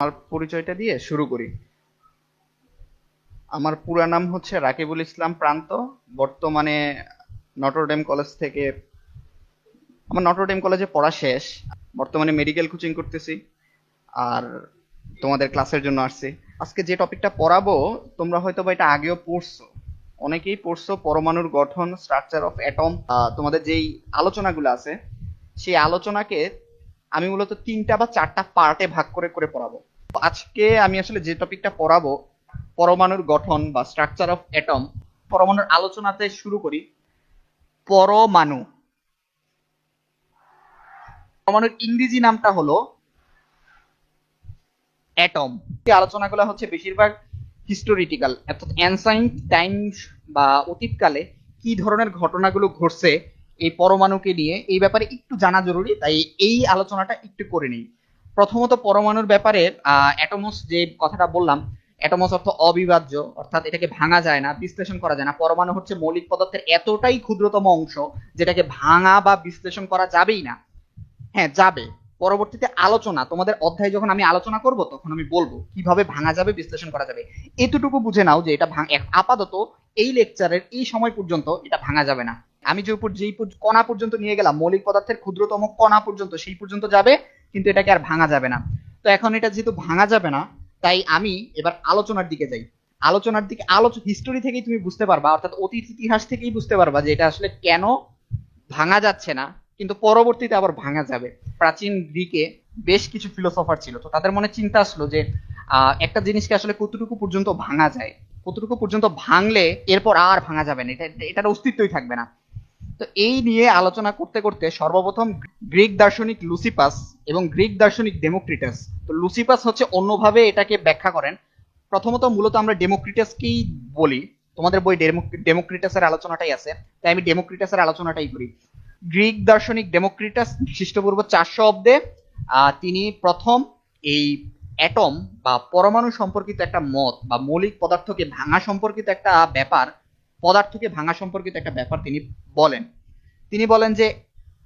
আমার পরিচয়টা দিয়ে শুরু করি। আমার পুরা নাম হচ্ছে রাকিবুল ইসলাম প্রান্ত। বর্তমানে নটরডেম কলেজ থেকে আমার নটরডেম কলেজে পড়া শেষ। বর্তমানে মেডিকেল কোচিং করতেছি আর তোমাদের ক্লাসের জন্য আসছি। আজকে যে টপিকটা পড়াবো, তোমরা হয়তো বা এটা আগেও পড়ছো। অনেকেই পড়ছো পরমাণুর গঠন স্ট্রাকচার অফ অ্যাটম তোমাদের যেই আলোচনাগুলো আছে, সেই আলোচনাকে আমি মূলত তিনটা বা চারটা পার্টে ভাগ করে করে পড়াবো। আজকে আমি আসলে যে টপিকটা পড়াবো, পরমাণুর গঠন বা স্ট্রাকচার অফ অ্যাটম পরমাণুর আলোচনাতে শুরু করি। পরমাণু। পরমাণুর ইংরেজি নামটা হলো অ্যাটম এই আলোচনাগুলো হচ্ছে বেশিরভাগ হিস্টোরিটিক্যাল অর্থাৎ অ্যানসাইন্ট টাইমস বা অতীতকালে কি ধরনের ঘটনাগুলো ঘটছে এই পরমাণুকে নিয়ে। এই ব্যাপারে একটু জানা জরুরি, তাই এই আলোচনাটা একটু করে নিই। প্রথমত পরমাণুর ব্যাপারে অ্যাটমস যে কথাটা বললাম অ্যাটমস অর্থ অবিভাজ্য, অর্থাৎ এটাকে ভাঙা যায় না, বিশ্লেষণ করা যায় না। পরমাণু হচ্ছে মৌলিক পদার্থের এতটাই ক্ষুদ্রতম অংশ, যেটাকে ভাঙা বা বিশ্লেষণ করা যাবেই না। হ্যাঁ যাবে। পরবর্তীতে আলোচনা, তোমাদের অধ্যায় যখন আমি আলোচনা করব, তখন আমি বলব কীভাবে ভাঙা যাবে, বিশ্লেষণ করা যাবে। এতটুকু বুঝে নাও যে এটা আপাতত এই লেকচারের এই সময় পর্যন্ত এটা ভাঙা যাবে না। আমি যে উপর, যেই কণা পর্যন্ত নিয়ে গেলাম, মৌলিক পদার্থের ক্ষুদ্রতম কণা পর্যন্ত, সেই পর্যন্ত যাবে। কিন্তু এটাকে আর ভাঙা যাবে না। তো এখন এটা যেহেতু ভাঙা যাবে না, তাই আমি এবার আলোচনার দিকে যাই। আলোচনার দিকে আলোচনা হিস্টোরি থেকেই তুমি বুঝতে পারবা, অর্থাৎ অতীত ইতিহাস থেকেই বুঝতে পারবা যে এটা আসলে কেন ভাঙা যাচ্ছে না, কিন্তু পরবর্তীতে আবার ভাঙা যাবে। প্রাচীন গ্রিকে বেশ কিছু ফিলোসফার ছিল, তো তাদের মনে চিন্তা আসলো যে একটা জিনিসকে আসলে কতটুকু পর্যন্ত ভাঙা যায়? কতটুকু পর্যন্ত ভাঙলে এরপর আর ভাঙা যাবে না, এটা, এটার অস্তিত্বই থাকবে না। তো এই নিয়ে আলোচনা করতে করতে সর্বপ্রথম গ্রিক দার্শনিক লুসিপাস এবং গ্রিক দার্শনিক ডেমোক্রিটাস। তো লুসিপাস হচ্ছে অন্যভাবে এটাকে ব্যাখ্যা করেন। প্রথমত মূলত আমরা ডেমোক্রিটাসকেই বলি। তোমাদের বই ডেমোক্রিটাসের আলোচনাটাই আছে, তাই আমি ডেমোক্রিটাসের আলোচনাটাই করি। গ্রিক দার্শনিক ডেমোক্রিটাস খ্রিস্টপূর্ব চারশো অব্দে তিনি প্রথম এই অ্যাটম বা পরমাণু সম্পর্কিত একটা মত বা মৌলিক পদার্থকে ভাঙা সম্পর্কিত একটা ব্যাপার পদার্থকে ভাঙা সম্পর্কিত একটা ব্যাপার তিনি বলেন। তিনি বলেন যে,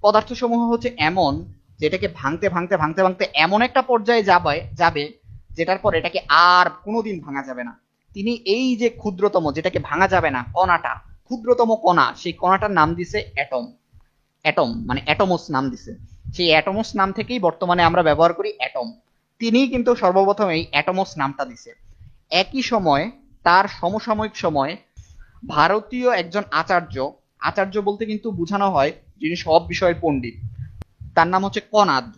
পদার্থসমূহ হচ্ছে এমন যেটাকে ভাঙতে ভাঙতে ভাঙতে ভাঙতে এমন একটা পর্যায়ে যাবে যাবে যেটার পর এটাকে আর কোনোদিন ভাঙা যাবে না। তিনি এই যে ক্ষুদ্রতম, যেটাকে ভাঙা যাবে না, কণাটা, ক্ষুদ্রতম কণা, সেই কণাটার নাম দিছে অ্যাটম। অ্যাটম মানে অ্যাটমস নাম দিছে। সেই অ্যাটমস নাম থেকেই বর্তমানে আমরা ব্যবহার করি অ্যাটম। তিনিই কিন্তু সর্বপ্রথম এই অ্যাটমস নামটা দিছে। একই সময়, তার সমসাময়িক সময় ভারতীয় একজন আচার্য আচার্য বলতে কিন্তু বোঝানো হয় যিনি সব বিষয়ের পণ্ডিত। তার নাম হচ্ছে কনাদ।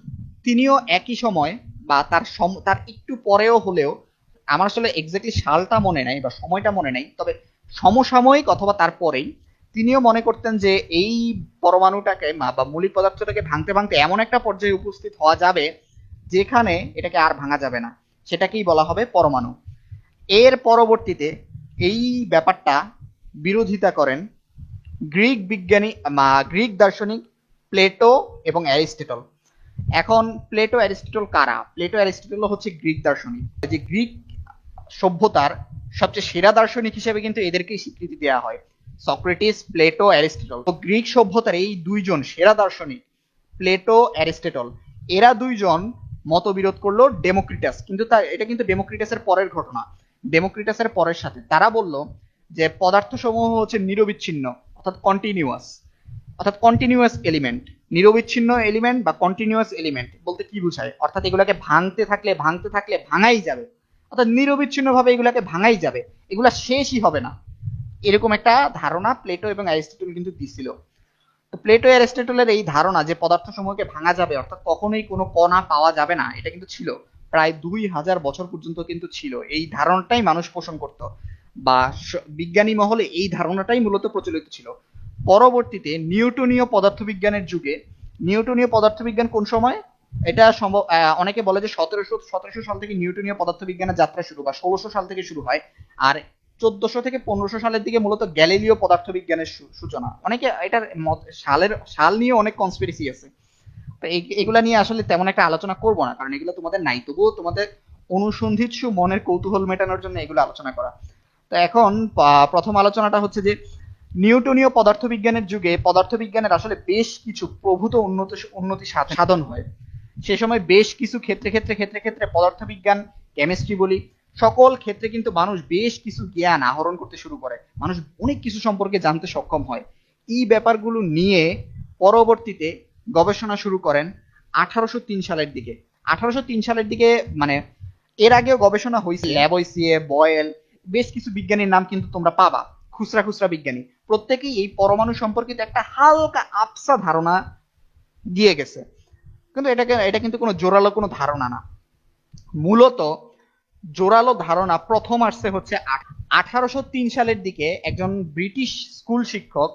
তিনিও একই সময় বা তার সম- তার একটু পরেও হলেও, আমার আসলে এক্স্যাক্টলি সালটা মনে নাই বা সময়টা মনে নাই, তবে সমসাময়িক অথবা তারপরেই তিনিও মনে করতেন যে এই পরমাণুটাকে বা মৌলিক পদার্থটাকে ভাঙতে ভাঙতে এমন একটা পর্যায়ে উপস্থিত হওয়া যাবে যেখানে এটাকে আর ভাঙা যাবে না। সেটাকেই বলা হবে পরমাণু। এর পরবর্তীতে এই ব্যাপারটা বিরোধিতা করেন গ্রিক বিজ্ঞানী গ্রিক দার্শনিক প্লেটো এবং অ্যারিস্টটল। এখন প্লেটো, অ্যারিস্টটল কারা? প্লেটো, অ্যারিস্টটল হচ্ছে গ্রিক দার্শনিক। যে গ্রিক সভ্যতার সবচেয়ে সেরা দার্শনিক হিসেবে কিন্তু এদেরকেই স্বীকৃতি দেওয়া হয়, সক্রেটিস, প্লেটো, অ্যারিস্টটল। তো গ্রিক সভ্যতার এই দুইজন সেরা দার্শনিক, প্লেটো, অ্যারিস্টটল, এরা দুইজন মতবিরোধ করল ডেমোক্রিটাস। কিন্তু তা, এটা কিন্তু ডেমোক্রিটাসের পরের ঘটনা। ডেমোক্রিটাসের পরের সাথে তারা বলল যে পদার্থ সমূহ হচ্ছে নিরবিচ্ছিন্ন, অর্থাৎ কন্টিনিউয়াস অর্থাৎ কন্টিনিউয়াস এলিমেন্ট নিরবিচ্ছিন্ন এলিমেন্ট বা কন্টিনিউয়াস এলিমেন্ট বলতে কি বোঝায়? অর্থাৎ এগুলাকে ভাঙতে থাকলে ভাঙতে থাকলে ভাঙাই যাবে। অর্থাৎ নিরবিচ্ছিন্ন ভাবে এগুলাকে ভাঙাই যাবে। এগুলা শেষই হবে না। এরকম একটা ধারণা প্লেটো এবং অ্যারিস্টটল কিন্তু দিছিল। তো প্লেটো অ্যারিস্টটলের এই ধারণা যে পদার্থ সমূহকে ভাঙা যাবে, অর্থাৎ কখনোই কোনো কণা পাওয়া যাবে না, এটা কিন্তু ছিল। প্রায় দুই হাজার বছর পর্যন্ত কিন্তু ছিল। এই ধারণাটাই মানুষ পোষণ করত। বা বিজ্ঞানী মহলে এই ধারণাটাই মূলত প্রচলিত ছিল। পরবর্তীতে নিউটনীয় পদার্থবিজ্ঞানের যুগে, নিউটনীয় পদার্থবিজ্ঞান কোন সময়? এটা সম্ভব অনেকে বলে যে সতেরোশো সতেরোশো সাল থেকে নিউটনীয় পদার্থবিজ্ঞানের যাত্রা শুরু বা ষোলোশো সাল থেকে শুরু হয়। আর চোদ্দশো থেকে পনেরোশো সালের দিকে মূলত গ্যালিলিও পদার্থবিজ্ঞানের সূচনা। অনেকে এটার সালের, সাল নিয়ে অনেক কনস্পিরেসি আছে। তো এগুলা নিয়ে আসলে তেমন একটা আলোচনা করব না, কারণ এগুলো তোমাদের নাই তবুও তোমাদের অনুসন্ধিৎসু মনের কৌতূহল মেটানোর জন্য এগুলো আলোচনা করা। তো এখন প্রথম আলোচনাটা হচ্ছে যে, নিউটনীয় পদার্থবিজ্ঞানের যুগে পদার্থবিজ্ঞানের আসলে বেশ কিছু প্রভূত উন্নত, উন্নতি সাধ- সাধন হয়। সে সময় বেশ কিছু ক্ষেত্রে ক্ষেত্রে ক্ষেত্রে ক্ষেত্রে পদার্থবিজ্ঞান, কেমিস্ট্রি বলি, সকল ক্ষেত্রে কিন্তু মানুষ বেশ কিছু জ্ঞান আহরণ করতে শুরু করে। মানুষ অনেক কিছু সম্পর্কে জানতে সক্ষম হয়। এই ব্যাপারগুলো নিয়ে পরবর্তীতে গবেষণা শুরু করেন আঠারোশো তিন সালের দিকে। আঠারোশো তিন সালের দিকে মানে এর আগেও গবেষণা হয়েছে। ল্যাবইসিএ, বয়েল বেশ কিছু বিজ্ঞানীর নাম কিন্তু তোমরা পাবা, খুচরা খুচরা বিজ্ঞানী। প্রত্যেকেই এই পরমাণু সম্পর্কিত একটা হালকা আবসা ধারণা দিয়ে গেছে। কিন্তু এটাকে, এটা কিন্তু কোনো জোরালো কোনো ধারণা না। মূলত জোরালো ধারণা প্রথম আসছে হচ্ছে আঠারোশো তিন সালের দিকে একজন ব্রিটিশ স্কুল শিক্ষক,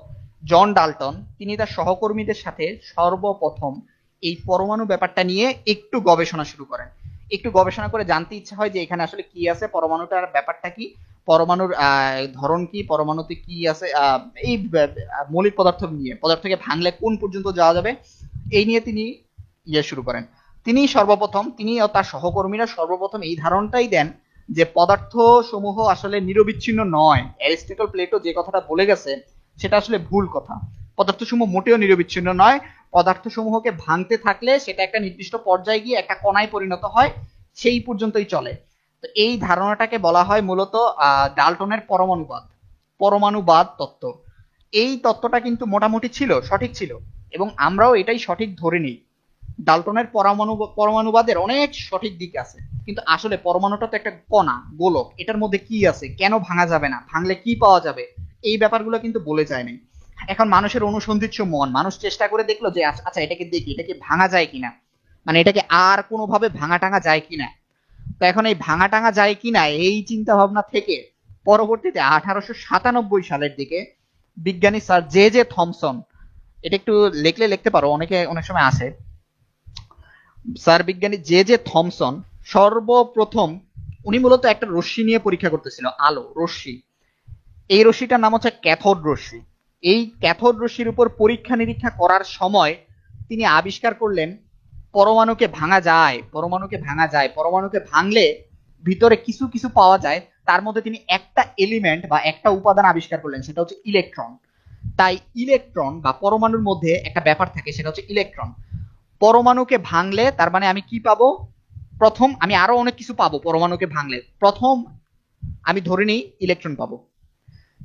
জন ডাল্টন, তিনি তার সহকর্মীদের সাথে সর্বপ্রথম এই পরমাণু ব্যাপারটা নিয়ে একটু গবেষণা শুরু করেন। একটু গবেষণা করে জানতে ইচ্ছা হয় যে এখানে আসলে কি আছে, পরমাণুটার ব্যাপারটা কি, পরমাণুর ধরন কি, পরমাণুতে কি আছে এই মৌলিক পদার্থ নিয়ে, পদার্থকে ভাঙলে কোন পর্যন্ত যাওয়া যাবে, এই নিয়ে তিনি ইয়ে শুরু করেন। তিনি সর্বপ্রথম, তিনি ও তার সহকর্মীরা সর্বপ্রথম এই ধারণটাই দেন যে পদার্থ সমূহ আসলে নিরবিচ্ছিন্ন নয়। অ্যারিস্টটল প্লেটো যে কথাটা বলে গেছে, সেটা আসলে ভুল কথা। পদার্থ সমূহ মোটেও নিরবিচ্ছিন্ন নয়। পদার্থ সমূহকে ভাঙতে থাকলে সেটা একটা নির্দিষ্ট পর্যায়ে গিয়ে একটা কণায় পরিণত হয়, সেই পর্যন্তই চলে। তো এই ধারণাটাকে বলা হয় মূলত ডাল্টনের পরমাণুবাদ পরমাণুবাদ তত্ত্ব। এই তত্ত্বটা কিন্তু মোটামুটি ছিল, সঠিক ছিল, এবং আমরাও এটাই সঠিক ধরে নিই। ডাল্টনের পরমাণু, পরমাণুবাদের অনেক সঠিক দিক আছে, কিন্তু আসলে পরমাণুটা তো একটা কণা, গোলক, এটার মধ্যে কি আছে, কেন ভাঙা যাবে না, ভাঙলে কি পাওয়া যাবে, এই ব্যাপারগুলো কিন্তু বলে যায় নাই। এখন মানুষের অনুসন্ধিৎস মন। মানুষ চেষ্টা করে দেখল যে আচ্ছা আচ্ছা, এটাকে দেখি এটাকে ভাঙা যায় কিনা? মানে এটাকে আর কোনোভাবে ভাঙা টাঙা যায় কিনা? তো এখন এই ভাঙা টাঙা যায় কিনা এই চিন্তা ভাবনা থেকে পরবর্তীতে আঠারোশো সাতানব্বই সালের দিকে বিজ্ঞানী স্যার জে জে থমসন এটা একটু লিখলে লিখতে পারো অনেকে অনেক সময় আসে। স্যার বিজ্ঞানী জে জে থমসন সর্বপ্রথম উনি মূলত একটা রশ্মি নিয়ে পরীক্ষা করতেছিল আলো রশ্মি। এই রশ্মিটার নাম হচ্ছে ক্যাথোড রশ্মি। এই ক্যাথোড রশ্মির উপর পরীক্ষা নিরীক্ষা করার সময় তিনি আবিষ্কার করলেন, পরমাণুকে ভাঙা যায়, পরমাণুকে ভাঙা যায়, পরমাণুকে ভাঙলে ভিতরে কিছু কিছু পাওয়া যায়, তার মধ্যে তিনি একটা এলিমেন্ট বা একটা উপাদান আবিষ্কার করলেন, সেটা হচ্ছে ইলেকট্রন তাই ইলেকট্রন বা পরমাণুর মধ্যে একটা ব্যাপার থাকে, সেটা হচ্ছে ইলেকট্রন পরমাণুকে ভাঙলে, তার মানে আমি কি পাবো? প্রথম আমি আরও অনেক কিছু পাবো পরমাণুকে ভাঙলে। প্রথম আমি ধরে নিই ইলেকট্রন পাবো।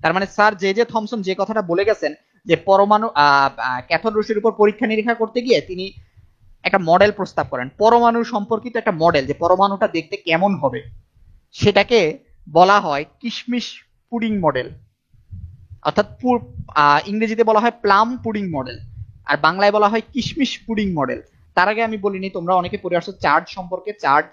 তার মানে স্যার জে জে থমসন যে কথাটা বলে গেছেন, যে পরমাণু ক্যাথোড রশ্মির উপর পরীক্ষা নিরীক্ষা করতে গিয়ে তিনি একটা মডেল প্রস্তাব করেন। পরমাণু সম্পর্কিত একটা মডেল যে পরমাণুটা দেখতে কেমন হবে, সেটাকে বলা হয় কিশমিশ পুডিং মডেল অর্থাৎ ইংরেজিতে বলা হয় প্লাম পুডিং মডেল আর বাংলায় বলা হয় কিশমিশ পুডিং মডেল তার আগে আমি বলিনি, তোমরা অনেকে পড়ে আসছো, চার্জ সম্পর্কে, চার্জ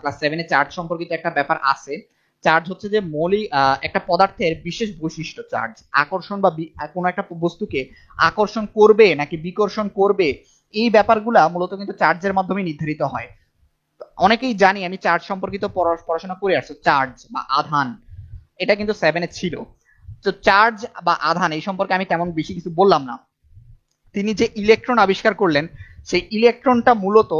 ক্লাস সেভেনে চার্জ সম্পর্কিত একটা ব্যাপার আছে। চার্জ হচ্ছে যে মৌলিক একটা পদার্থের বিশেষ বৈশিষ্ট্য চার্জ আকর্ষণ বা কোনো একটা বস্তুকে আকর্ষণ করবে নাকি বিকর্ষণ করবে, এই ব্যাপারগুলা মূলত কিন্তু চার্জের মাধ্যমে নির্ধারিত হয়। অনেকেই জানি, আমি চার্জ সম্পর্কিত পড়া- পড়াশোনা করে আসছি চার্জ বা আধান, এটা কিন্তু সেভেনে ছিল। তো চার্জ বা আধান, এই সম্পর্কে আমি তেমন বেশি কিছু বললাম না। তিনি যে ইলেকট্রন আবিষ্কার করলেন, সেই ইলেকট্রনটা মূলত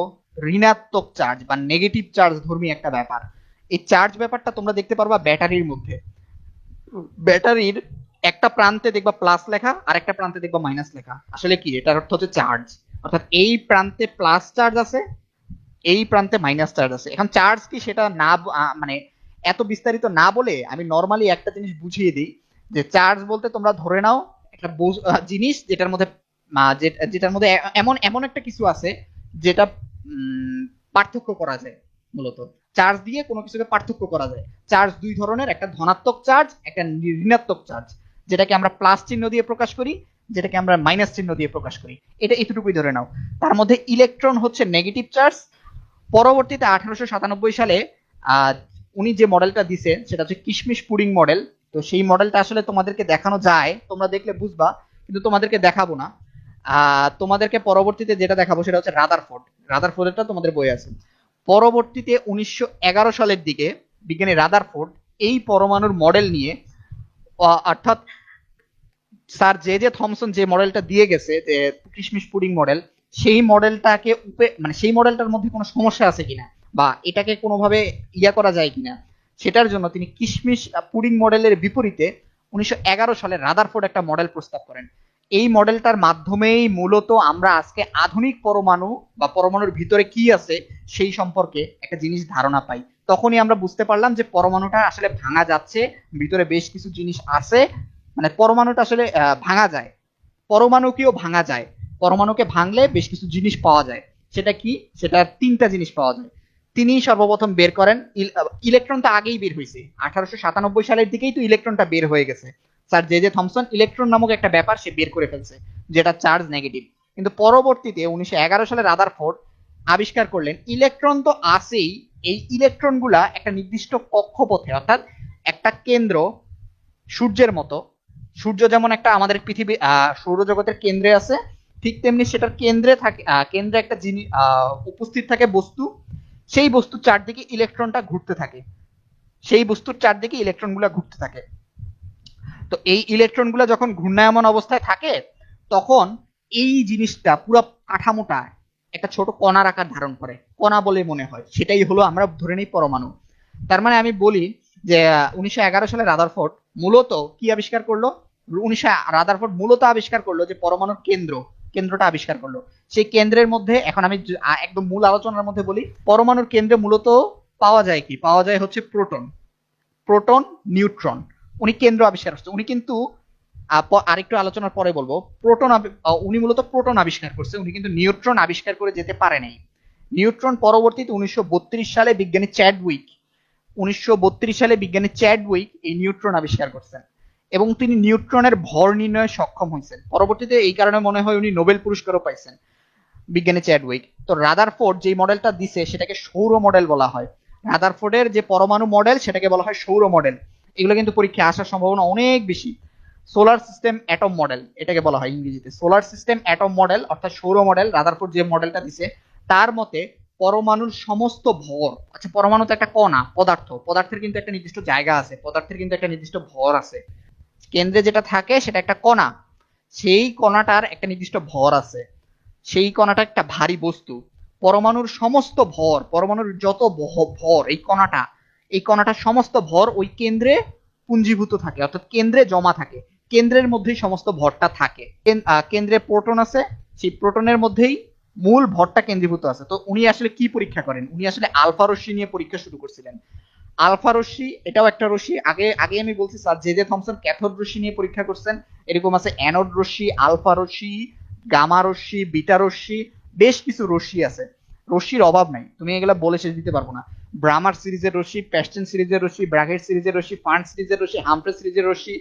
ঋণাত্মক চার্জ বা নেগেটিভ চার্জ ধর্মী একটা ব্যাপার। এই চার্জ ব্যাপারটা তোমরা দেখতে পারবা ব্যাটারির মধ্যে। ব্যাটারির একটা প্রান্তে দেখবা প্লাস লেখা, আর একটা প্রান্তে দেখবা মাইনাস লেখা। আসলে কি? এটার অর্থ হচ্ছে চার্জ অর্থাৎ এই প্রান্তে প্লাস চার্জ আছে, এই প্রান্তে মাইনাস চার্জ আছে। এখন চার্জ কি সেটা না মানে এত বিস্তারিত না বলে আমি নর্মালি একটা জিনিস বুঝিয়ে দিই, যে চার্জ বলতে তোমরা ধরে নাও একটা জিনিস যেটার মধ্যে যেটার মধ্যে এমন এমন একটা কিছু আছে যেটা পার্থক্য করা যায় মূলত। চার্জ দিয়ে কোনো কিছুকে পার্থক্য করা যায়। চার্জ দুই ধরনের, একটা ধনাত্মক চার্জ একটা ঋণাত্মক চার্জ যেটাকে আমরা প্লাস চিহ্ন দিয়ে প্রকাশ করি, যেটাকে আমরা মাইনাস চিহ্ন দিয়ে প্রকাশ করি। এটা এতটুকুই ধরে নাও। তার মধ্যে ইলেকট্রন হচ্ছে নেগেটিভ চার্জ পরবর্তীতে আঠারোশো সাতানব্বই সালে উনি যে মডেলটা দিছে, সেটা হচ্ছে কিশমিশ পুডিং মডেল তো সেই মডেলটা আসলে তোমাদেরকে দেখানো যায়। তোমরা দেখলে বুঝবা, কিন্তু তোমাদেরকে দেখাবো না। তোমাদেরকে পরবর্তীতে যেটা দেখাবো সেটা হচ্ছে রাদার ফোর্ড রাদারফোর্ড রাদারফোর্ডেরটা তোমাদের বই আছে। পরবর্তীতে উনিশশো এগারো সালের দিকে বিজ্ঞানী রাদারফোর্ড এই পরমাণুর মডেল নিয়ে অর্থাৎ স্যার জে জে থমসন যে মডেলটা দিয়ে গেছে, যে কিশমিশ পুডিং মডেল, সেই মডেলটাকে উপে মানে সেই মডেলটার মধ্যে কোনো সমস্যা আছে কিনা? বা এটাকে কোনোভাবে ইয়া করা যায় কিনা? সেটার জন্য তিনি কিশমিশ পুডিং মডেলের বিপরীতে উনিশশো এগারো সালে রাদারফোর্ড একটা মডেল প্রস্তাব করেন। এই মডেলটার মাধ্যমেই মূলত আমরা আজকে আধুনিক পরমাণু বা পরমাণুর ভিতরে কি আছে সেই সম্পর্কে একটা জিনিস ধারণা পাই। তখনই আমরা বুঝতে পারলাম যে পরমাণুটা আসলে ভাঙা যাচ্ছে, ভিতরে বেশ কিছু জিনিস আছে মানে পরমাণুটা আসলে ভাঙা যায়। পরমাণুকেও ভাঙা যায়। পরমাণুকে ভাঙলে বেশ কিছু জিনিস পাওয়া যায়। সেটা কি? সেটা তিনটা জিনিস পাওয়া যায়। তিনি সর্বপ্রথম বের করেন ইলেকট্রন তো আগেই বের হয়েছে। আঠারোশো সাতানব্বই সালের দিকেই তো ইলেকট্রনটা বের হয়ে গেছে। Sir J J Thomson electron নামক একটা ব্যাপার সে বের করে ফেলছে, যেটা চার্জ নেগেটিভ। কিন্তু পরবর্তীতে উনিশশো এগারো সালে রাদারফোর্ড আবিষ্কার করলেন, ইলেকট্রন তো আসেই এই ইলেকট্রনগুলা একটা নির্দিষ্ট কক্ষপথে, অর্থাৎ একটা কেন্দ্র সূর্যের মতো। সূর্য যেমন একটা আমাদের পৃথিবী সৌরজগতের কেন্দ্রে আছে, ঠিক তেমনি সেটার কেন্দ্রে থাকে কেন্দ্রে একটা জিনিস উপস্থিত থাকে বস্তু, সেই বস্তুর চারদিকে ইলেকট্রনটা ঘুরতে থাকে। সেই বস্তুর চারদিকে ইলেকট্রনগুলো ঘুরতে থাকে। তো এই ইলেকট্রনগুলো যখন ঘূর্ণায়মান অবস্থায় থাকে, তখন এই জিনিসটা পুরো কাঠামোটা একটা ছোট কণার আকার ধারণ করে। কণা বলে মনে হয়। সেটাই হলো আমরা ধরে নিই পরমাণু। তার মানে আমি বলি যে, উনিশশো এগারো সালে রাদারফোর্ড মূলত কি আবিষ্কার করল? উনিশশো, রাদারফোর্ড মূলত আবিষ্কার করল যে পরমাণুর কেন্দ্র, কেন্দ্রটা আবিষ্কার করল। সেই কেন্দ্রের মধ্যে, এখন আমি একদম মূল আলোচনার মধ্যে বলি, পরমাণুর কেন্দ্রে মূলত পাওয়া যায় কি? পাওয়া যায় হচ্ছে প্রোটন। Proton, neutron. উনি কেন্দ্র আবিষ্কার করছে। উনি কিন্তু আরেকটু আলোচনার পরে বলব, প্রোটন উনি মূলত প্রোটন আবিষ্কার করছে। উনি কিন্তু নিউট্রন আবিষ্কার করে যেতে পারে নাই। নিউট্রন পরবর্তীতে উনিশশো সালে বিজ্ঞানী চ্যাডউইক, উনিশশো বত্রিশ সালে বিজ্ঞানী চ্যাডউইক এই নিউট্রন আবিষ্কার করছেন এবং তিনি নিউট্রনের ভর নির্ণয়ে সক্ষম হয়েছেন। পরবর্তীতে এই কারণে মনে হয় উনি নোবেল পুরস্কারও পাইছেন বিজ্ঞানী চ্যাডউইক। তো রাদারফোর্ড যে মডেলটা দিছে, সেটাকে সৌর মডেল বলা হয়। রাদারফোর্ডের যে পরমাণু মডেল, সেটাকে বলা হয় সৌর মডেল। এগুলো কিন্তু পরীক্ষায় আসার সম্ভাবনা অনেক বেশি। সোলার সিস্টেম অ্যাটম মডেল এটাকে বলা হয় ইংরেজিতে। সোলার সিস্টেম অ্যাটম মডেল অর্থাৎ সৌর মডেল রাদারফোর্ড যে মডেলটা দিছে, তার মতে পরমাণুর সমস্ত ভর আচ্ছা পরমাণু তো একটা কণা, পদার্থ, পদার্থের কিন্তু একটা নির্দিষ্ট জায়গা আছে, পদার্থের কিন্তু একটা নির্দিষ্ট ভর আছে। কেন্দ্রে যেটা থাকে, সেটা একটা কণা। সেই কণাটার একটা নির্দিষ্ট ভর আছে। সেই কণাটা একটা ভারী বস্তু। পরমাণুর সমস্ত ভর, পরমাণুর যত ভর, এই কণাটা এই কণাটার সমস্ত ভর ওই কেন্দ্রে পুঞ্জীভূত থাকে, অর্থাৎ কেন্দ্রে জমা থাকে। কেন্দ্রের মধ্যেই সমস্ত ভরটা থাকে। কেন্দ্রে প্রোটন আছে, সেই প্রোটনের মধ্যেই মূল ভরটা কেন্দ্রীভূত আছে। তো উনি আসলে কি পরীক্ষা করেন? উনি আসলে আলফা রশ্মি নিয়ে পরীক্ষা শুরু করছিলেন। আলফা রশ্মি, এটাও একটা রশ্মি। আগে আগে আমি বলছি, sir, J J Thomson cathode রশ্মি নিয়ে পরীক্ষা করছেন। এরকম আছে অ্যানোড রশ্মি, আলফা রশ্মি, গামা রশ্মি, বিটা রশ্মি, বেশ কিছু রশ্মি আছে। রশ্মির অভাব নাই। তুমি এগুলা বলে শেষ দিতে পারব না। ব্রামার সিরিজের রশ্মি প্যাস্টেন সিরিজের রশ্মি ব্র্যাকেট সিরিজের রশ্মি ফান্ড সিরিজের রশ্মি হামফ্রে সিরিজের রশ্মি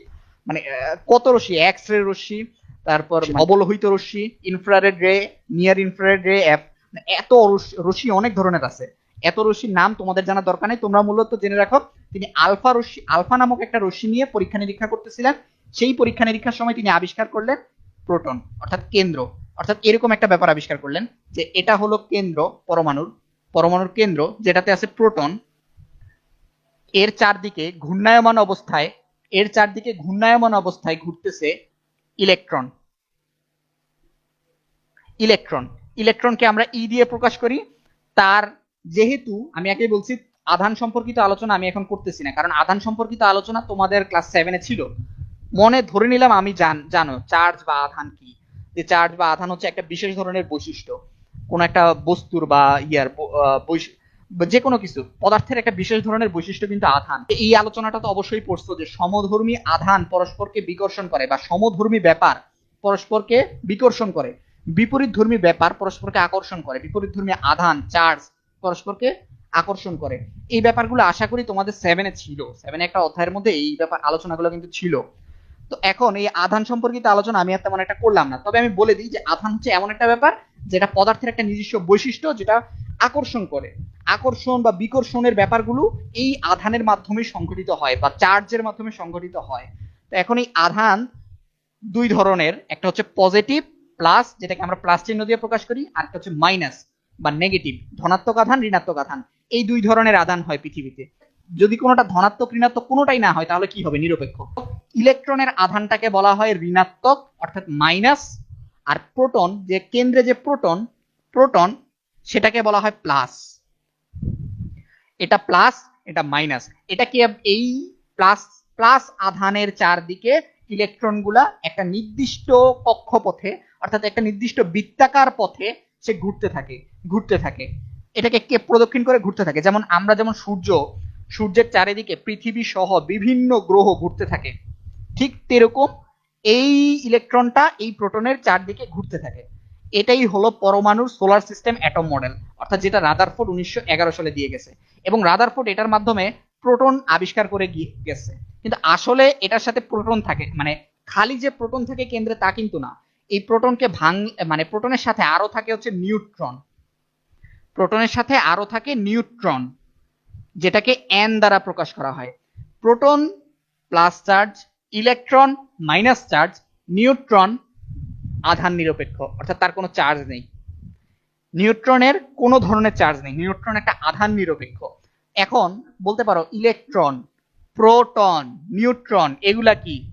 মানে কত রশ্মি? এক্স রে রশ্মি তারপর অবলোহিত রশ্মি infrared ray near infrared ray app এত রশ্মি অনেক ধরনের আছে। এত রশ্মির নাম তোমাদের জানা দরকার নেই। তোমরা মূলত জেনে রাখো তিনি আলফা রশ্মি আলফা নামক একটা রশ্মি নিয়ে পরীক্ষা নিরীক্ষা করতেছিলেন। সেই পরীক্ষা নিরীক্ষার সময় তিনি আবিষ্কার করলেন প্রোটন অর্থাৎ কেন্দ্র। অর্থাৎ এরকম একটা ব্যাপার আবিষ্কার করলেন যে এটা হলো কেন্দ্র পরমাণুর পরমাণুর কেন্দ্র যেটাতে আছে প্রোটন, এর চারদিকে ঘূর্ণায়মান অবস্থায়, এর চারদিকে ঘূর্ণায়মান অবস্থায় ঘুরতেছে ইলেকট্রন। ইলেকট্রন। ইলেকট্রনকে আমরা ই দিয়ে প্রকাশ করি। তার যেহেতু, আমি আগে বলছি, আধান সম্পর্কিত আলোচনা আমি এখন করতেছি না, কারণ আধান সম্পর্কিত আলোচনা তোমাদের ক্লাস সেভেনে ছিল। মনে ধরে নিলাম আমি জান, জানো চার্জ বা আধান কি? যে চার্জ বা আধান হচ্ছে একটা বিশেষ ধরনের বৈশিষ্ট্য। কোন একটা বস্তুর বা ইয়ার যে কোনো কিছু, পদার্থের একটা বিশেষ ধরনের বৈশিষ্ট্য কিন্তু আধান। এই আলোচনাটা তো অবশ্যই পড়ছো যে সমধর্মী আধান পরস্পরকে বিকর্ষণ করে বা সমধর্মী ব্যাপার পরস্পরকে বিকর্ষণ করে। বিপরীত ধর্মী ব্যাপার পরস্পরকে আকর্ষণ করে। বিপরীত ধর্মী আধান, চার্জ পরস্পরকে আকর্ষণ করে। এই ব্যাপারগুলো আশা করি তোমাদের সেভেনে ছিল। সেভেনে একটা অধ্যায়ের মধ্যে এই ব্যাপার, আলোচনাগুলো কিন্তু ছিল। তো এখন এই আধান সম্পর্কিত আলোচনা আমি আর তেমন একটা করলাম না। তবে আমি বলে দিই যে আধান হচ্ছে এমন একটা ব্যাপার যেটা পদার্থের একটা নিজস্ব বৈশিষ্ট্য যেটা আকর্ষণ করে। আকর্ষণ বা বিকর্ষণের ব্যাপারগুলো এই আধানের মাধ্যমে সংঘটিত হয় বা চার্জের মাধ্যমে সংঘটিত হয়। তো এখন এই আধান দুই ধরনের, একটা হচ্ছে পজিটিভ প্লাস যেটাকে আমরা প্লাস চিহ্ন দিয়ে প্রকাশ করি, আর একটা হচ্ছে মাইনাস বা নেগেটিভ ধনাত্মক আধান, ঋণাত্মক আধান। এই দুই ধরনের আধান হয় পৃথিবীতে। যদি কোনোটা ধনাত্মক, ঋণাত্মক, কোনোটাই না হয়, তাহলে কি হবে? নিরপেক্ষ। ইলেকট্রনের আধানটাকে বলা হয় ঋণাত্মক, অর্থাৎ মাইনাস, আর প্রোটন, যে কেন্দ্রে যে প্রোটন প্রোটন, সেটাকে বলা হয় প্লাস। এটা প্লাস, এটা মাইনাস। এটা কি এই প্লাস প্লাস আধানের চারদিকে ইলেকট্রনগুলা একটা নির্দিষ্ট কক্ষপথে, অর্থাৎ একটা নির্দিষ্ট বৃত্তাকার পথে সে ঘুরতে থাকে ঘুরতে থাকে। এটাকে কে প্রদক্ষিণ করে ঘুরতে থাকে? যেমন আমরা যেমন সূর্য সূর্যের চারিদিকে পৃথিবী সহ বিভিন্ন গ্রহ ঘুরতে থাকে। ঠিক তেরকম এই ইলেকট্রনটা এই প্রোটনের চারদিকে ঘুরতে থাকে। এটাই হলো পরমাণুর সোলার সিস্টেম অ্যাটম মডেল, অর্থাৎ যেটা রাদারফোর্ড উনিশশো এগারো সালে দিয়ে গেছে। এবং রাদারফোর্ড এটার মাধ্যমে প্রোটন আবিষ্কার করে গেছে। কিন্তু আসলে এটার সাথে প্রোটন থাকে মানে খালি যে প্রোটন থাকে কেন্দ্রে তা কিন্তু না। এই প্রোটনকে ভাঙ মানে প্রোটনের সাথে আরও থাকে হচ্ছে নিউট্রন। প্রোটনের সাথে আরও থাকে নিউট্রন। যেটাকে এন দ্বারা প্রকাশ করা হয়। Proton plus charge, electron minus charge, neutron আধান নিরপেক্ষ, অর্থাৎ তার কোনো চার্জ নেই। নিউট্রনের কোনো ধরনের চার্জ নেই, নিউট্রন একটা আধান নিরপেক্ষ। এখন বলতে পারো ইলেকট্রন, প্রোটন, নিউট্রন, এগুলা কি?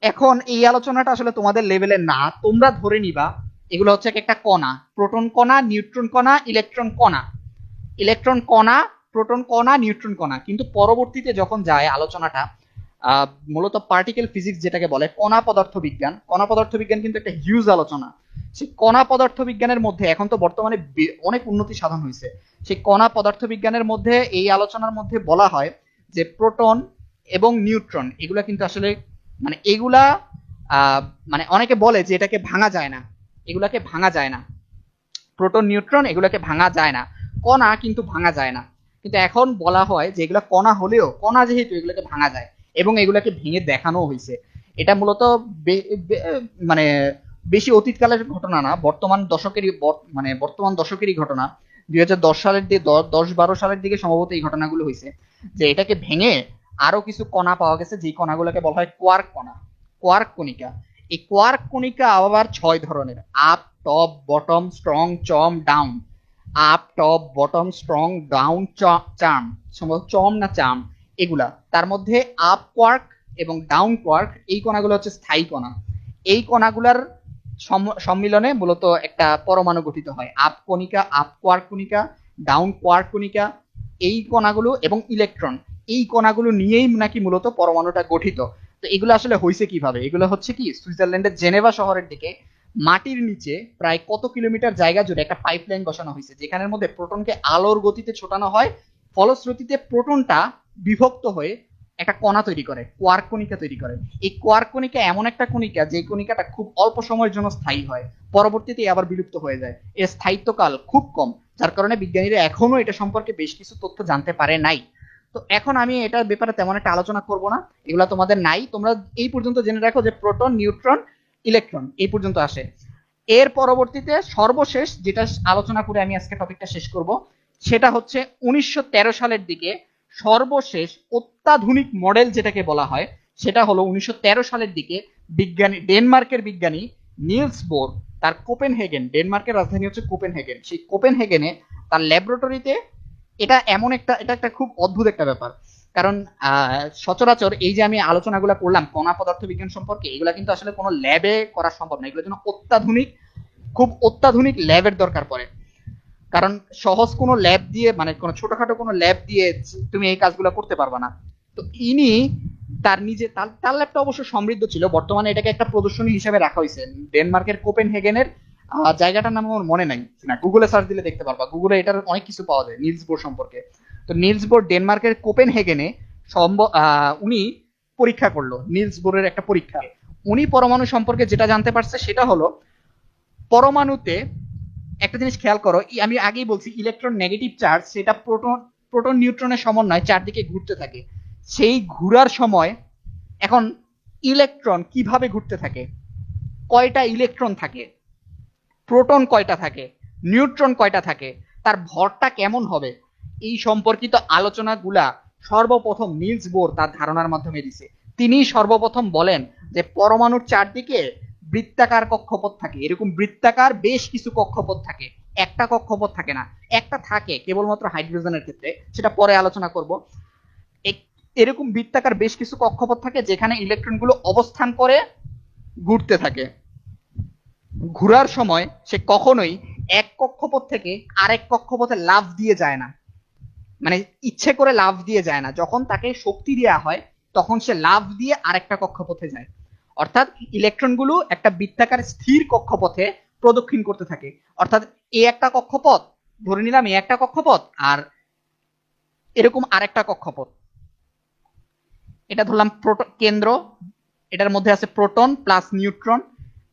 এখন এই আলোচনাটা আসলে তোমাদের লেভেলে না, তোমরা ধরে নিবা, এগুলো হচ্ছে একটা কণা। প্রোটন কণা, নিউট্রন কণা, ইলেকট্রন কণা। ইলেকট্রন কণা, প্রোটন কণা, নিউট্রন কণা। কিন্তু পরবর্তীতে যখন যায় আলোচনাটা মূলত পার্টিকেল ফিজিক্স যেটাকে বলে, কণা পদার্থ বিজ্ঞান। কণা পদার্থ বিজ্ঞান কিন্তু একটা হিউজ আলোচনা। সেই কণা পদার্থ বিজ্ঞানের মধ্যে এখন তো বর্তমানে অনেক উন্নতি সাধন হয়েছে। সেই কণা পদার্থ বিজ্ঞানের মধ্যে এই আলোচনার মধ্যে বলা হয় যে প্রোটন এবং নিউট্রন, এগুলা কিন্তু আসলে মানে এগুলা মানে অনেকে বলে যে এটাকে ভাঙা যায় না। এগুলাকে ভাঙা যায় না। প্রোটন, নিউট্রন, এগুলাকে ভাঙা যায় না। কণা কিন্তু ভাঙা যায় না। কিন্তু এখন বলা হয় যে এগুলা কণা হলেও, কণা যেহেতু এগুলোকে ভাঙা যায় এবং এগুলাকে ভেঙে দেখানো হয়েছে এটা মূলত মানে বেশি অতীতকালের ঘটনা না, বর্তমান দশকেরই মানে বর্তমান দশকেরই ঘটনা। দুই হাজার দশ সালের দিকে দশ বারো সালের দিকে সম্ভবত এই ঘটনাগুলো হয়েছে যে এটাকে ভেঙে আরও কিছু কণা পাওয়া গেছে যে কণাগুলোকে বলা হয় কোয়ার্ক কণা, কোয়ার্ক কণিকা। এই কোয়ার্ক কণিকা আবার ছয় ধরনের, up, top, bottom, strong, charm, down. Up top bottom strong down charm সম্ভবত চম না চাম, এগুলা। তার মধ্যে আপ কোয়ার্ক এবং ডাউন কোয়ার্ক এই কণাগুলো হচ্ছে স্থায়ী কণা। এই কণাগুলার সম্মিলনে মূলত একটা পরমাণু গঠিত হয়। আপ কণিকা আপ কোয়ার্ক কণিকা ডাউন কোয়ার্ক কণিকা, এই কণাগুলো এবং ইলেকট্রন এই কণাগুলো নিয়েই নাকি মূলত পরমাণুটা গঠিত। তো এগুলো আসলে হয়েছে কীভাবে? এগুলো হচ্ছে কি, সুইজারল্যান্ডের জেনেভা শহরের দিকে মাটির নিচে প্রায় কত কিলোমিটার জায়গা জুড়ে একটা পাইপলাইন বসানো হয়েছে, যেখানের মধ্যে প্রোটনকে আলোর গতিতে ছোটানো হয়, ফলশ্রুতিতে প্রোটনটা বিভক্ত হয়ে একটা কণা তৈরি করে কোয়ার্ক কণিকা তৈরি করে। এই কোয়ার্ক কণিকা এমন একটা কণিকা যে কণিকাটা খুব অল্প সময়ের জন্য স্থায়ী হয়, পরবর্তীতে আবার বিলুপ্ত হয়ে যায়। এর স্থায়িত্বকাল খুব কম, যার কারণে বিজ্ঞানীরা এখনও এটা সম্পর্কে বেশ কিছু তথ্য জানতে পারে নাই। তো এখন আমি এটার ব্যাপারে তেমন একটা আলোচনা করব না, এগুলা তোমাদের নাই, তোমরা এই পর্যন্ত জেনে রাখো যে প্রোটন, নিউট্রন ইলেকট্রন এই পর্যন্ত আসে। এর পরবর্তীতে সর্বশেষ যেটা আলোচনা করে আমি আজকে টপিকটা শেষ করব, সেটা হচ্ছে উনিশশো তেরো সালের দিকে সর্বশেষ অত্যাধুনিক মডেল যেটাকে বলা হয়, সেটা হলো উনিশশো তেরো সালের দিকে বিজ্ঞানী, ডেনমার্কের বিজ্ঞানী নিলস বোর, তার কোপেনহেগেন, ডেনমার্কের রাজধানী হচ্ছে কোপেনহেগেন। সেই কোপেন কোপেনহেগেনে তার ল্যাবরেটরিতে এটা এমন একটা, এটা একটা খুব অদ্ভুত একটা ব্যাপার। কারণ সচরাচর এই যে আমি আলোচনাগুলো করলাম কণা পদার্থ বিজ্ঞান সম্পর্কে, এগুলা কিন্তু আসলে কোনো ল্যাবে করা সম্ভব না। এগুলোর জন্য অত্যাধুনিক, খুব অত্যাধুনিক ল্যাবের দরকার পড়ে। কারণ সহজ কোনো ল্যাব দিয়ে মানে কোনো ছোটখাটো কোনো ল্যাব দিয়ে তুমি এই কাজগুলো করতে পারবে না। তো ইনি তার নিজে, তার তার ল্যাবটা অবশ্য সমৃদ্ধ ছিল। বর্তমানে এটাকে একটা প্রদর্শনী হিসেবে রাখা হয়েছে। ডেনমার্কের কোপেন হেগেনের জায়গাটার নাম আমার মনে নাই। না গুগলে সার্চ দিলে দেখতে পারবা। গুগলে এটার অনেক কিছু পাওয়া যায় নিলস বোর সম্পর্কে। তো নিলস বোর ডেনমার্কের কোপেন হেগেনে সম্ভ- আহ, উনি পরীক্ষা করল নিলস বোরের একটা পরীক্ষা। উনি পরমাণু সম্পর্কে যেটা জানতে পারছে সেটা হলো পরমাণুতে একটা জিনিস খেয়াল করো আমি আগেই বলছি ইলেকট্রন নেগেটিভ চার্জ সেটা প্রোটন প্রোটন নিউট্রনের সমন্বয় চারদিকে ঘুরতে থাকে। সেই ঘুরার সময় এখন ইলেকট্রন কীভাবে ঘুরতে থাকে? কয়টা ইলেকট্রন থাকে? প্রোটন কয়টা থাকে? নিউট্রন কয়টা থাকে? তার ভরটা কেমন হবে? এই সম্পর্কিত আলোচনাগুলা সর্বপ্রথম নিলস বোর তার ধারণার মাধ্যমে দিছে। তিনি সর্বপ্রথম বলেন যে পরমাণুর চারদিকে বৃত্তাকার কক্ষপথ থাকে। এরকম বৃত্তাকার বেশ কিছু কক্ষপথ থাকে। একটা কক্ষপথ থাকে না। একটা থাকে কেবলমাত্র হাইড্রোজেনের ক্ষেত্রে। সেটা পরে আলোচনা করব। এরকম বৃত্তাকার বেশ কিছু কক্ষপথ থাকে যেখানে ইলেকট্রনগুলো অবস্থান করে ঘুরতে থাকে। ঘোরার সময় সে কখনোই এক কক্ষপথ থেকে আরেক কক্ষপথে লাফ দিয়ে যায় না। মানে ইচ্ছে করে লাফ দিয়ে যায় না। যখন তাকে শক্তি দেওয়া হয়, তখন সে লাভ দিয়ে আরেকটা কক্ষপথে যায়। অর্থাৎ ইলেকট্রনগুলো একটা বৃত্তাকার স্থির কক্ষপথে প্রদক্ষিণ করতে থাকে। অর্থাৎ এ একটা কক্ষপথ, ধরে নিলাম এ একটা কক্ষপথ, আর এরকম আরেকটা কক্ষপথ। এটা ধরলাম কেন্দ্র, এটার মধ্যে আছে প্রোটন প্লাস নিউট্রন,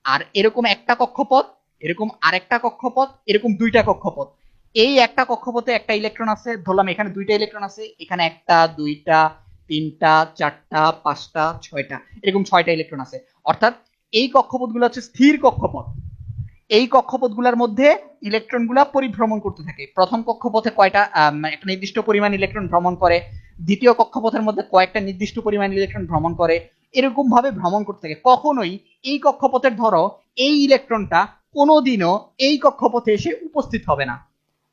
আর এরকম একটা কক্ষপথ, এরকম আরেকটা কক্ষপথ, এরকম দুইটা কক্ষপথ। এই একটা কক্ষপথে একটা ইলেকট্রন আছে, ধরলাম এখানে দুইটা ইলেকট্রন আছে, এখানে একটা, দুইটা, তিনটা, চারটা, পাঁচটা, ছয়টা, এরকম ছয়টা ইলেকট্রন আছে। অর্থাৎ এই কক্ষপথগুলো হচ্ছে স্থির কক্ষপথ। এই কক্ষপথগুলোর মধ্যে ইলেকট্রনগুলা পরিভ্রমণ করতে থাকে। প্রথম কক্ষপথে কয়টা একটা নির্দিষ্ট পরিমাণ ইলেকট্রন ভ্রমণ করে, দ্বিতীয় কক্ষপথের মধ্যে কয়েকটা নির্দিষ্ট পরিমাণ ইলেকট্রন ভ্রমণ করে এরকম ভাবে ভ্রমণ করতে থাকে। কখনোই এই কক্ষপথের ধরো, এই ইলেকট্রনটা কোনোদিনও এই কক্ষপথে এসে উপস্থিত হবে না।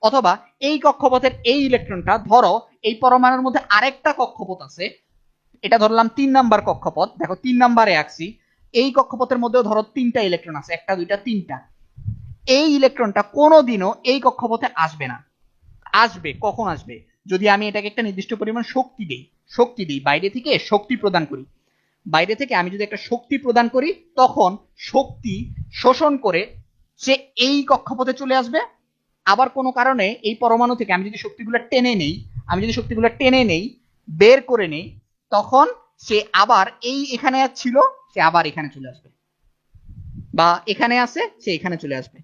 অথবা এই কক্ষপথের এই ইলেকট্রনটা ধরো, এই পরমাণুর মধ্যে আরেকটা কক্ষপথ আছে। এটা ধরলাম তিন নাম্বার কক্ষপথ। দেখো, তিন নাম্বারে আঁকছি। এই কক্ষপথের মধ্যেও ধরো তিনটা ইলেকট্রন আছে, একটা, দুইটা, তিনটা। এই ইলেকট্রনটা কোনোদিনও এই কক্ষপথে আসবে না। আসবে, কখন আসবে? যদি আমি এটাকে একটা নির্দিষ্ট পরিমাণ শক্তি দিই শক্তি দিই, বাইরে থেকে শক্তি প্রদান করি। বাইরে থেকে আমি যদি একটা শক্তি প্রদান করি, তখন শক্তি শোষণ করে সে এই কক্ষপথে চলে আসবে আবার কোনো কারণে এই পরমাণু থেকে আমি যদি শক্তিগুলো টেনে নেই, আমি যদি শক্তিগুলো টেনে নেই, বের করে নেই, তখন সে আবার এই এখানে ছিল, সে আবার এখানে চলে আসবে। বা এখানে আছে, সে এখানে চলে আসবে।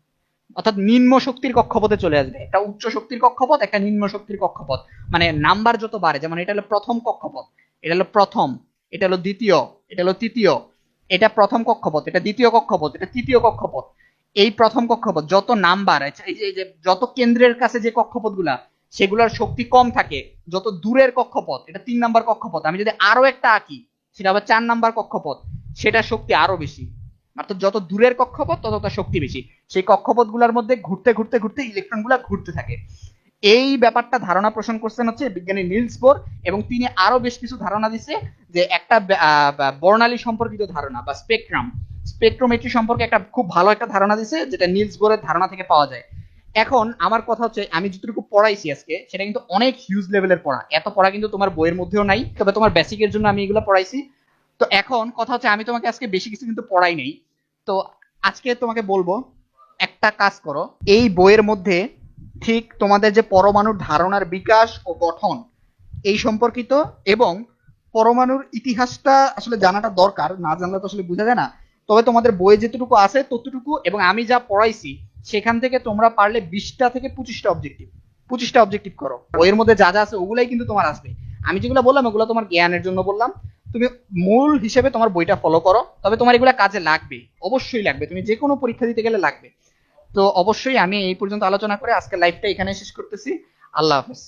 অর্থাৎ নিম্ন শক্তির কক্ষপথে চলে আসবে। একটা উচ্চ শক্তির কক্ষপথ, একটা নিম্ন শক্তির কক্ষপথ। মানে নাম্বার যত বাড়ে, যেমন এটা হলো প্রথম কক্ষপথ, এটা হলো প্রথম, এটা হলো দ্বিতীয়, এটা হলো তৃতীয়, এটা প্রথম কক্ষপথ, এটা দ্বিতীয় কক্ষপথ, এটা তৃতীয় কক্ষপথ। এই প্রথম কক্ষপথ, যত নাম্বার যে, এই যে, যত কেন্দ্রের কাছে যে কক্ষপথগুলা, সেগুলোর শক্তি কম থাকে, যত দূরের কক্ষপথ, এটা তিন নাম্বার কক্ষপথ, আমি যদি আরও একটা আঁকি, সেটা আবার চার নাম্বার কক্ষপথ, সেটা শক্তি আরও বেশি। অর্থাৎ যত দূরের কক্ষপথ, তত তার শক্তি বেশি। সেই কক্ষপথগুলোর মধ্যে ঘুরতে ঘুরতে ঘুরতে ইলেকট্রন ইলেকট্রনগুলো ঘুরতে থাকে। এই ব্যাপারটা ধারণা পোষণ করছেন হচ্ছে বিজ্ঞানী নিলস বোর, এবং তিনি আরও বেশ কিছু ধারণা দিছে যে একটা বর্ণালী সম্পর্কিত ধারণা, বা স্পেকট্রাম স্পেকট্রোমেট্রি সম্পর্কে একটা খুব ভালো একটা ধারণা দিছে, যেটা নিলস বোরের ধারণা থেকে পাওয়া যায়। এখন আমার কথা হচ্ছে, আমি যতটুকু পড়াইছি আজকে, সেটা কিন্তু অনেক হিউজ লেভেলের পড়া। এত পড়া কিন্তু তোমার বইয়ের মধ্যেও নাই, তবে তোমার বেসিকের জন্য আমি এগুলো পড়াইছি। তো এখন কথা হচ্ছে, আমি তোমাকে আজকে বেশি কিছু কিন্তু পড়াই নেই। তো আজকে তোমাকে বলব, একটা কাজ করো, এই বইয়ের মধ্যে ঠিক তোমাদের যে পরমাণুর ধারণার বিকাশ ও গঠন, এই সম্পর্কিত এবং পরমাণুর ইতিহাসটা আসলে জানাটা দরকার, না জানলে তো আসলে বোঝা যায় না। তবে তোমাদের বইয়ে যেটুকু আছে ততটুকু এবং আমি যা পড়াইছি, সেখান থেকে তোমরা পারলে বিশটা থেকে পঁচিশটা অবজেক্টিভ পঁচিশটা অবজেক্টিভ করো। বইয়ের মধ্যে যা যা আছে ওগুলাই কিন্তু তোমার আসবে। আমি যেগুলো বললাম, ওগুলো তোমার জ্ঞানের জন্য বললাম। তুমি মূল হিসেবে তোমার বইটা ফলো করো, তবে তোমার এগুলো কাজে লাগবে, অবশ্যই লাগবে। তুমি যে কোনো পরীক্ষা দিতে গেলে লাগবে। তো অবশ্যই আমি এই পর্যন্ত আলোচনা করে আজকে লাইভটা এখানে শেষ করতেছি। আল্লাহ হাফেজ।